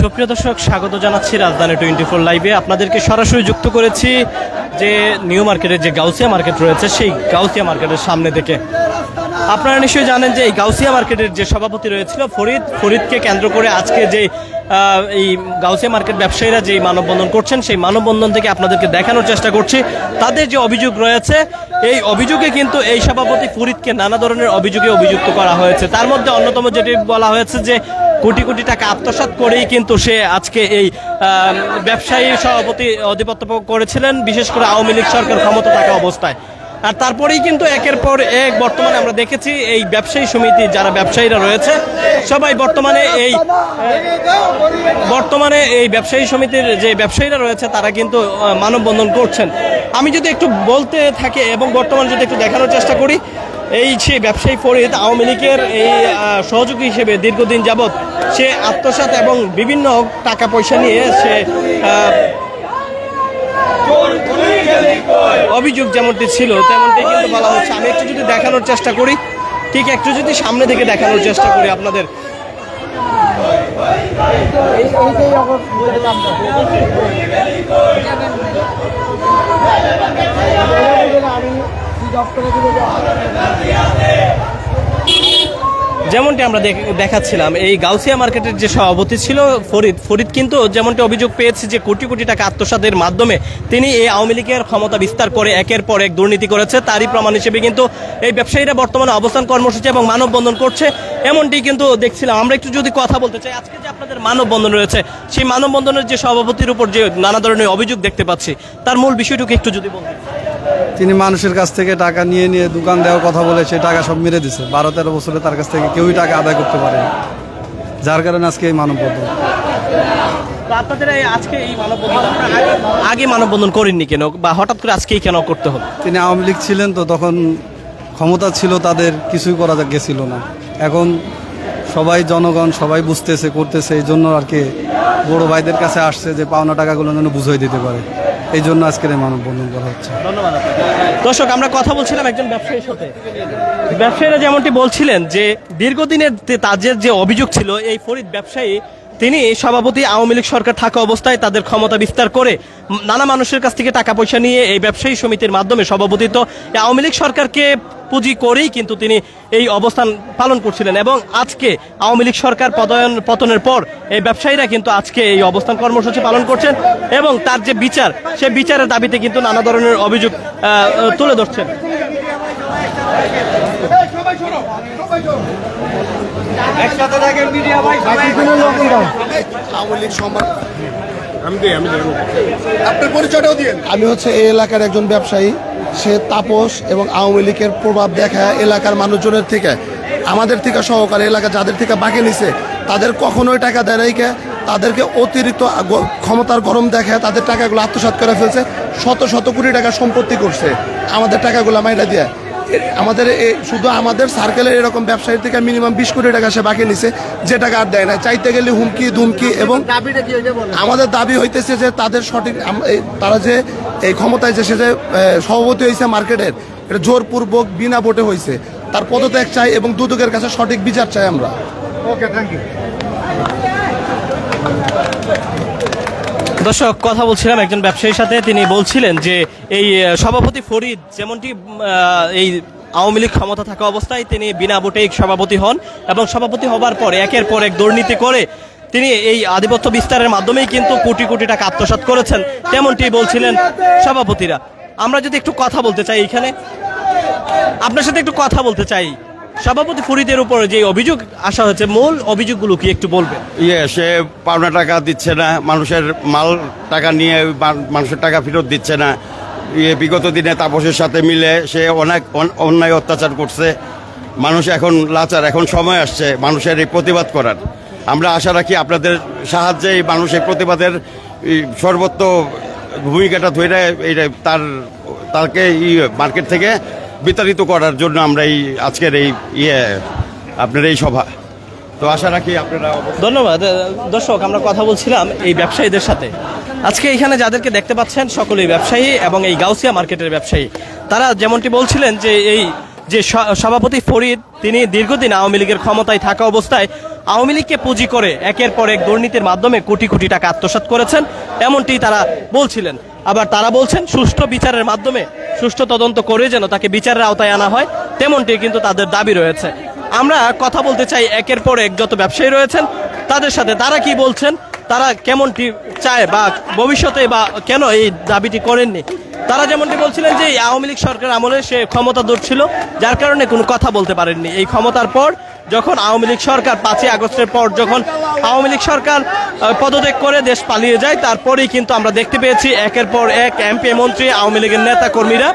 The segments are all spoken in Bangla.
সুপ্রিয় দর্শক, স্বাগত জানাচ্ছি রাজধানী টোয়েন্টি ফোর লাইভে। আপনাদেরকে সরাসরি যুক্ত করেছি যে নিউ মার্কেটের যে গাউসিয়া মার্কেট রয়েছে, সেই গাউসিয়া মার্কেটের সামনে থেকে। আপনারা নিশ্চয়ই জানেন যে এই গাউসিয়া মার্কেটের যে সভাপতি রয়েছিল ফরিদ, ফরিদকে কেন্দ্র করে আজকে যে এই গাউসিয়া মার্কেট ব্যবসায়ীরা যে মানববন্ধন করছেন, সেই মানববন্ধন থেকে আপনাদেরকে দেখানোর চেষ্টা করছি। তাদের যে অভিযোগ রয়েছে, এই অভিযোগে কিন্তু এই সভাপতি ফরিদকে নানা ধরনের অভিযোগে অভিযুক্ত করা হয়েছে। তার মধ্যে অন্যতম যেটি বলা হয়েছে যে কোটি কোটি টাকা আত্মসাৎ করেই কিন্তু সে আজকে এই ব্যবসায়ী সভাপতি অধিপত্য করেছিলেন, বিশেষ করে আওয়ামী লীগ সরকার ক্ষমতা থাকা অবস্থায়। আর তারপরেই কিন্তু একের পর এক বর্তমানে আমরা দেখেছি এই ব্যবসায়ী সমিতি যারা ব্যবসায়ীরা রয়েছে, সবাই বর্তমানে এই বর্তমানে এই ব্যবসায়ী সমিতির যে ব্যবসায়ীরা রয়েছে, তারা কিন্তু মানববন্ধন করছেন। আমি যদি একটু বলতে থাকি এবং বর্তমানে যদি একটু দেখানোর চেষ্টা করি এই সে ব্যবসায়ী ফরিদ আওয়ামী লীগের এই সহযোগী হিসেবে দীর্ঘদিন যাবৎ সে আত্মসাৎ এবং বিভিন্ন টাকা পয়সা নিয়ে সে অভিযোগ যেমনটি ছিল তেমনটি কিন্তু বলা হচ্ছে। আমি একটু যদি দেখানোর চেষ্টা করি, ঠিক একটু যদি সামনে থেকে দেখানোর চেষ্টা করি আপনাদের। যেমনটি আমরা দেখ- দেখাচ্ছিলাম, এই গাউসিয়া মার্কেটের যে সভাপতি ছিল ফরিদ ফরিদ কিন্তু যেমনটি অভিযোগ পেয়েছে যে কোটি কোটি টাকা আত্মসাতের মাধ্যমে তিনি এই আওয়ামী লীগের ক্ষমতা বিস্তার করে একের পর এক দুর্নীতি করেছে। তারই প্রমাণ হিসেবে কিন্তু এই ব্যবসায়ীরা বর্তমানে অবস্থান কর্মসূচি এবং মানববন্ধন করছে। এমনটি কিন্তু দেখছিলাম। আমরা একটু যদি কথা বলতে চাই, আজকে যে আপনাদের মানববন্ধন রয়েছে, সেই মানববন্ধনের যে সভাপতির উপর যে নানা ধরনের অভিযোগ দেখতে পাচ্ছি, তার মূল বিষয়টুকু একটু যদি বলতেন। তিনি মানুষের কাছ থেকে টাকা নিয়ে নিয়ে দোকান দেওয়ার কথা বলে সে টাকা সব মেরে দিছে। বারো তেরো বছরে তার কাছ থেকে কেউই টাকা আদায় করতে পারে যার কারণে আজকে এই মানববন্ধন। তো আপনাদের আজকে এই মানববন্ধন আগে- মানববন্ধন করেননি কেন? বা হঠাৎ করে আজকেই কেন করতে হলো? তিনি আওয়ামী লীগ ছিলেন তো তখন ক্ষমতা ছিল তাদের কিছুই করা গেছিল না। এখন সবাই জনগণ সবাই বুঝতেছে করতেছে এই জন্য আর কি বড় ভাইদের কাছে আসছে যে পাওনা টাকাগুলো যেন বুঝাই দিতে পারে। এই জন্য আজকের এই মানববন্ধন করা হচ্ছে। দর্শক, আমরা কথা বলছিলাম একজন ব্যবসায়ীর সাথে। ব্যবসায়ীরা যেমনটি বলছিলেন যে, দীর্ঘদিনের তাদের যে অভিযোগ ছিল, এই ফরিদ ব্যবসায়ী, তিনি সভাপতি আওয়ামী লীগ সরকার থাকা অবস্থায় তাদের ক্ষমতা বিস্তার করে নানা মানুষের কাছ থেকে টাকা পয়সা নিয়ে এই ব্যবসায়ী সমিতির মাধ্যমে সভাপতিত্ব। আওয়ামী লীগ সরকারকে পুঁজি করেই কিন্তু তিনি এই অবস্থান পালন করছিলেন এবং আজকে আওয়ামী লীগ সরকার পদায়ন পতনের পর এই ব্যবসায়ীরা কিন্তু আজকে এই অবস্থান কর্মসূচি পালন করছেন এবং তার যে বিচার সে বিচারের দাবিতে কিন্তু নানা ধরনের অভিযোগ তুলে ধরছেন। আওয়ামী লীগ সম্মান আমি দিই আমি দিই আপনার পরিচয়টাও দিয়ে আমি হচ্ছে এই এলাকার একজন ব্যবসায়ী। সে তাপস এবং আওয়ামী লীগের প্রভাব দেখায় এলাকার মানুষজনের থেকে। আমাদের থেকে সহকারে এলাকা যাদের থেকে বাকি নিছে তাদের কখনোই টাকা দেয় নাই কে? তাদেরকে অতিরিক্ত ক্ষমতার গরম দেখায় তাদের টাকাগুলো আত্মসাৎ করে ফেলছে। শত শত কোটি টাকা সম্পত্তি করছে। আমাদের টাকাগুলো মাইরা দিয়ে। আমাদের এ- শুধু আমাদের সার্কেলের এরকম ব্যবসায়ী থেকে মিনিমাম বিশ কোটি টাকা সে বাকি নিছে যে টাকা আর দেয় না। চাইতে গেলে হুমকি ধুমকি এবং আমাদের দাবি হইতেছে যে তাদের সঠিক তারা যে এই ক্ষমতায় যে সে যে সভাপতি হয়েছে মার্কেটের এটা জোরপূর্বক বিনা ভোটে হয়েছে তার পদত্যাগ চাই এবং দুদকের কাছে সঠিক বিচার চাই আমরা। দর্শক, কথা বলছিলাম একজন ব্যবসায়ীর সাথে। তিনি বলছিলেন যে, এই সভাপতি ফরিদ যেমনটি এই আওয়ামী লীগ ক্ষমতা থাকা অবস্থায় তিনি বিনা ভোটে সভাপতি হন এবং সভাপতি হবার পর, একের পর এক দুর্নীতি করে তিনি এই আধিপত্য বিস্তারের মাধ্যমেই কিন্তু কোটি কোটি টাকা আত্মসাৎ করেছেন। তেমনটি বলছিলেন সভাপতিরা। আমরা যদি একটু কথা বলতে চাই এখানে। আপনার সাথে একটু কথা বলতে চাই। সভাপতি ফরিদের উপরে যে অভিযোগ আসা হয়েছে, মূল অভিযোগগুলো কি একটু বলবেন? ইয়ে সে পাওনা টাকা দিচ্ছে না, মানুষের মাল টাকা নিয়ে মানুষের টাকা ফেরত দিচ্ছে না। ইয়ে বিগত দিনে তাপসের সাথে মিলে সে অনেক অন্যায় অত্যাচার করছে। মানুষ এখন লাচার, এখন সময় আসছে মানুষের এই প্রতিবাদ করার। আমরা আশা রাখি আপনাদের সাহায্যে এই মানুষের প্রতিবাদের সর্বত্র ভূমিকাটা ধরে এইটা তার তাকে মার্কেট থেকে বিতাড়িত করার জন্য আমরা এই আজকের এই ইয়ে আপনার এই সভা। তো আশা রাখি আপনারা ধন্যবাদ। দর্শক, আমরা কথা বলছিলাম এই ব্যবসায়ীদের সাথে। আজকে এখানে যাদেরকে দেখতে পাচ্ছেন, সকলেই ব্যবসায়ী এবং এই গাউসিয়া মার্কেটের ব্যবসায়ী। তারা যেমনটি বলছিলেন যে এই যে সভাপতি ফরিদ, তিনি দীর্ঘদিন আওয়ামী লীগের ক্ষমতায় থাকা অবস্থায় আওয়ামী লীগকে পুঁজি করে একের পর এক দুর্নীতির মাধ্যমে কোটি কোটি টাকা আত্মসাৎ করেছেন, এমনটি তারা বলছিলেন। আবার তারা বলছেন, সুষ্ঠু বিচারের মাধ্যমে সুষ্ঠু তদন্ত করে যেন তাকে বিচারের আওতায় আনা হয়, তেমনটি কিন্তু তাদের দাবি রয়েছে। আমরা কথা বলতে চাই একের পর এক যত ব্যবসায়ী রয়েছেন, তাদের সাথে তারা কি বলছেন, তারা কেমনটি চায় বা ভবিষ্যতে বা কেন এই দাবিটি করেননি? তারা যেমনটি বলছিলেন যে আওয়ামী লীগ সরকার আমলে সে ক্ষমতা দূর ছিল, যার কারণে কোনো কথা বলতে পারেননি। এই ক্ষমতার পর যখন আওয়ামী লীগ সরকার পাঁচই আগস্টের পর যখন আওয়ামী লীগ সরকার পদত্যাগ করে দেশ পালিয়ে যায়, তারপরেই কিন্তু আমরা দেখতে পেয়েছি একের পর এক এমপি মন্ত্রী আওয়ামী লীগের নেতা কর্মীরা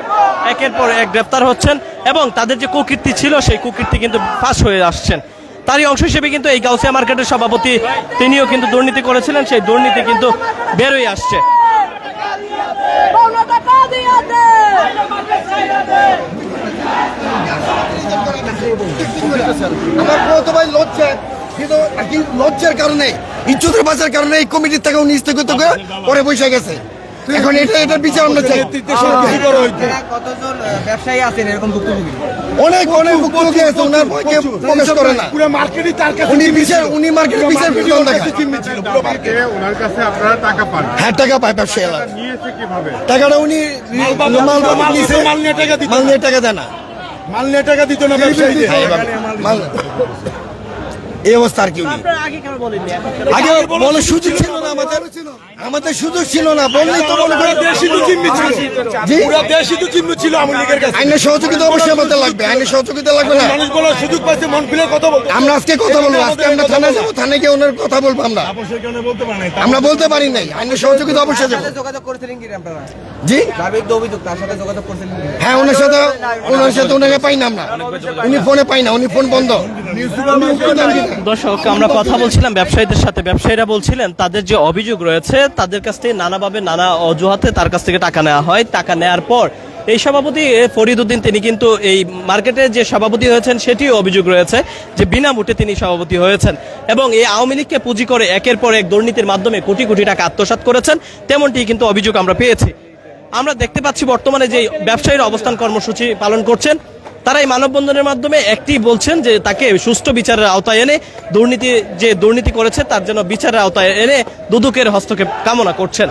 একের পর এক গ্রেপ্তার হচ্ছেন এবং তাদের যে কুকীর্তি ছিল, সেই কুকীর্তি কিন্তু ফাঁস হয়ে আসছেন। তারই অংশ হিসেবে কিন্তু এই গাউসিয়া মার্কেটের সভাপতি তিনিও কিন্তু দুর্নীতি করেছিলেন, সেই দুর্নীতি কিন্তু বেরোয় আসছে। আমার ভাই লজ্জা, কিন্তু লজ্জার কারণে, ইজ্জতের বাঁচার কারণে এই কমিটির থেকে উনি করে পরে বসে গেছে। এখন এটা এটার বিচার আমরা চাই। কতজন ব্যবসায়ী আছেন এরকম ভুক্তভোগী? অনেক অনেক ভুক্তভোগী আছে ওনার ভয়কে প্রকাশ করে না। পুরো মার্কেটই তার কাছে উনি বিচার উনি মার্কেট বিচার ওনার কাছে আপনারা টাকা পান। হ্যাঁ টাকা পায় ব্যবসায়ীরা নিয়েছে কীভাবে? টাকাটা উনি মাল মাল নিয়ে টাকা দিত মাল নিয়ে টাকা দেয় না। মাল নিয়ে টাকা দিত না ব্যবসায়ীদের। মাল এই অবস্থা আর কি উনি আগে বলে সুযোগ ছিল না আমাদের। আমাদের সুযোগ ছিল না বললেই তো মনে করেন দেশই তো জিম্মি ছিল। জি? পুরো দেশই তো জিম্মি ছিল আওয়ামী লীগের কাছে। আইনের সহযোগিতা অবশ্যই আমাদের লাগবে আইনের সহযোগিতা লাগবে না। মানুষ বলার সুযোগ পাইছে মন খুলে কথা বলতে। আমরা আজকে কথা বলব আজকে আমরা থানায় যাব থানায় গিয়ে ওনার কথা বলব আমরা। বলতে আমরা বলতে পারি নাই আইনের সহযোগিতা অবশ্যই যাব। যোগাযোগ করেছিলেন কি আপনারা? জি? যার অভিযোগ তার সাথে যোগাযোগ করেছিলেন হ্যাঁ ওনার সাথে ওনার সাথে ওনাকে পাই না আমরা। উনি ফোনে পাই না উনি ফোন বন্ধ। দর্শক আমরা কথা বলছিলাম ব্যবসায়ীদের সাথে। ব্যবসায়ীরা বলছিলেন তাদের যে অভিযোগ রয়েছে তাদের কাছ থেকে নানাভাবে নানা অজুহাতে তার কাছ থেকে টাকা নেওয়া হয়। টাকা নেওয়ার পর এই সভাপতি এ, ফরিদ উদ্দিন তিনি কিন্তু এই মার্কেটে যে সভাপতি হয়েছেন সেটিও অভিযোগ রয়েছে যে বিনা মুটে তিনি সভাপতি হয়েছেন। এবং এই আওয়ামী লীগকে পুঁজি করে একের পর এক দুর্নীতির মাধ্যমে কোটি কোটি টাকা আত্মসাৎ করেছেন তেমনটি কিন্তু অভিযোগ আমরা পেয়েছি। আমরা দেখতে পাচ্ছি বর্তমানে যে ব্যবসায়ীরা অবস্থান কর্মসূচি পালন করছেন তারা এই মানববন্ধনের মাধ্যমে একটি বলছেন যে তাকে সুষ্ঠু বিচারের আওতায় এনে দুর্নীতি, যে দুর্নীতি করেছে তার জন্য বিচারের আওতায় এনে দুদকের হস্তক্ষেপ কামনা করছেন।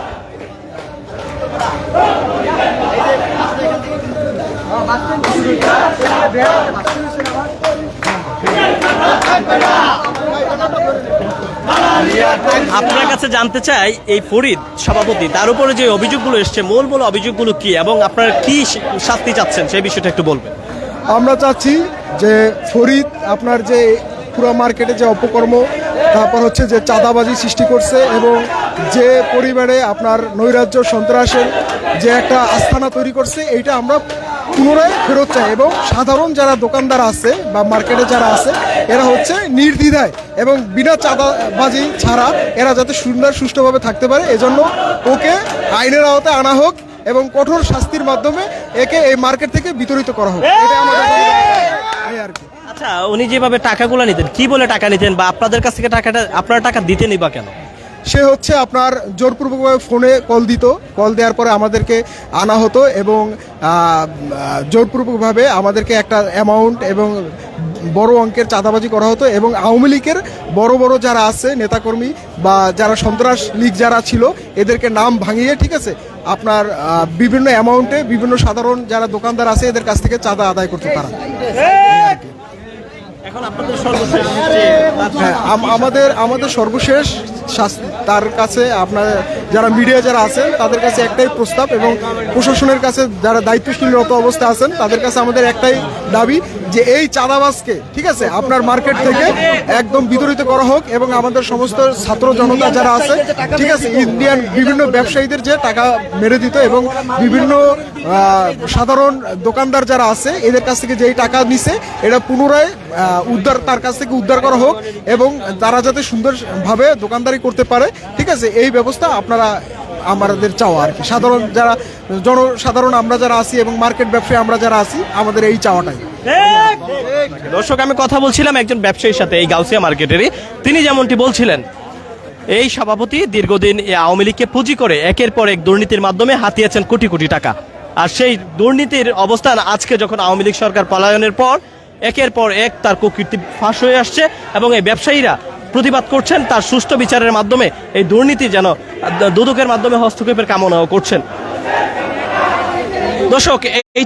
আপনার কাছে জানতে চাই, এই ফরিদ সভাপতি, তার উপরে যে অভিযোগগুলো এসছে, মূল মূল অভিযোগগুলো কি এবং আপনারা কি শাস্তি চাচ্ছেন সেই বিষয়টা একটু বলবেন। আমরা চাচ্ছি যে ফরিদ, আপনার যে পুরো মার্কেটে যে অপকর্ম, তারপর হচ্ছে যে চাঁদাবাজি সৃষ্টি করছে এবং যে পরিবারে আপনার নৈরাজ্য সন্ত্রাসের যে একটা আস্থানা তৈরি করছে, এইটা আমরা পুনরায় ফেরত চাই এবং সাধারণ যারা দোকানদার আছে বা মার্কেটে যারা আছে, এরা হচ্ছে নির্দ্বিধায় এবং বিনা চাঁদাবাজি ছাড়া এরা যাতে সুন্দর সুষ্ঠুভাবে থাকতে পারে। এজন্য ওকে আইনের আওতায় আনা হোক এবং কঠোর শাস্তির মাধ্যমে একে এই মার্কেট থেকে বিতরিত করা হোক। এটা আমাদের আর কি। আচ্ছা উনি যেভাবে টাকাগুলো নিতেন কি বলে টাকা নিতেন বা আপনাদের কাছ থেকে টাকাটা আপনারা টাকা দিতেনই বা কেন? সে হচ্ছে আপনার জোরপূর্বকভাবে ফোনে কল দিত। কল দেওয়ার পরে আমাদেরকে আনা হতো এবং জোরপূর্বকভাবে আমাদেরকে একটা অ্যামাউন্ট এবং বড় অঙ্কের চাঁদাবাজি করা হতো এবং আওয়ামী লীগের বড় বড় যারা আছে নেতাকর্মী বা যারা সন্ত্রাস লীগ যারা ছিল এদেরকে নাম ভাঙিয়ে ঠিক আছে আপনার বিভিন্ন অ্যামাউন্টে বিভিন্ন সাধারণ যারা দোকানদার আছে এদের কাছ থেকে চাঁদা আদায় করতে সর্বশেষ হ্যাঁ আমাদের আমাদের সর্বশেষ তার কাছে আপনার যারা মিডিয়া যারা আছেন, তাদের কাছে একটাই প্রস্তাব এবং প্রশাসনের কাছে যারা দায়িত্বশীলরত অবস্থা আছেন, তাদের কাছে আমাদের একটাই দাবি যে এই চাঁদাবাজকে, ঠিক আছে, আপনার মার্কেট থেকে একদম বিতরিত করা হোক এবং আমাদের সমস্ত ছাত্র জনতা যারা আছে, ঠিক আছে, ইন্ডিয়ান বিভিন্ন ব্যবসায়ীদের যে টাকা মেরে দিত এবং বিভিন্ন সাধারণ দোকানদার যারা আছে, এদের কাছ থেকে যেই টাকা নিছে, এটা পুনরায় উদ্ধার, তার কাছ থেকে উদ্ধার করা হোক এবং তারা যাতে সুন্দরভাবে দোকানদারি করতে পারে। ঠিক আছে, এই ব্যবস্থা আপনারা আমাদের চাওয়া আর কি। সাধারণ যারা, জনসাধারণ আমরা যারা আছি এবং মার্কেট ব্যবসায়ী আমরা যারা আছি, আমাদের এই চাওয়াটাই। দর্শক, আমি কথা বলছিলাম একজন ব্যবসায়ীর সাথে এই গাউসিয়া মার্কেটেরই। তিনি যেমনটি বলছিলেন, এই সভাপতি দীর্ঘদিন আওয়ামী লীগকে পুঁজি করে একের পর এক দুর্নীতির মাধ্যমে হাতিয়েছেন কোটি কোটি টাকা। আর সেই দুর্নীতির অবস্থান আজকে যখন আওয়ামী লীগ সরকার পলায়নের পর, একের পর এক তার কুকীর্তি ফাঁস হয়ে আসছে এবং এই ব্যবসায়ীরা প্রতিবাদ করছেন, তার সুষ্ঠু বিচারের মাধ্যমে এই দুর্নীতি যেন, দুদকের মাধ্যমে হস্তক্ষেপের কামনাও করছেন। দর্শক, এই